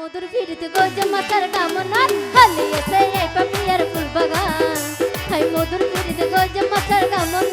মধুর ফিরিত গোজে মাতার কামনার হালিয়েছে এই পাপিয়ার ফুল বাগান। হাই মধুর ফিরিত গোজে মাতার কামনার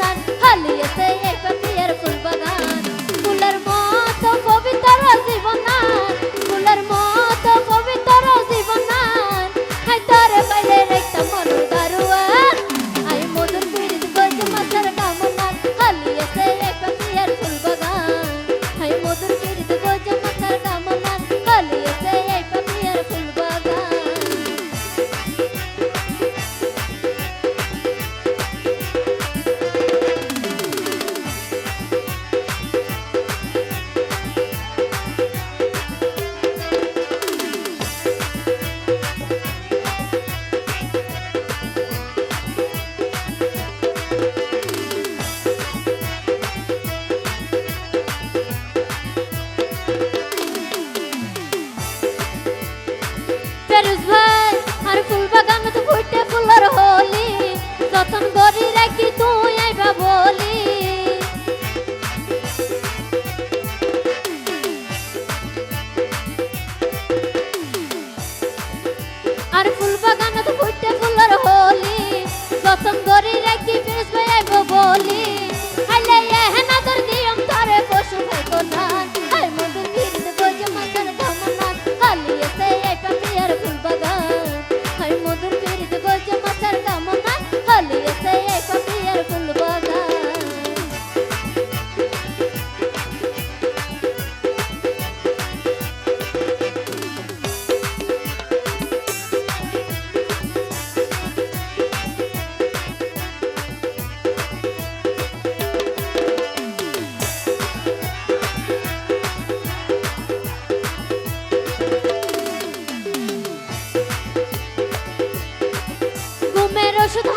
পতঙ্গর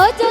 我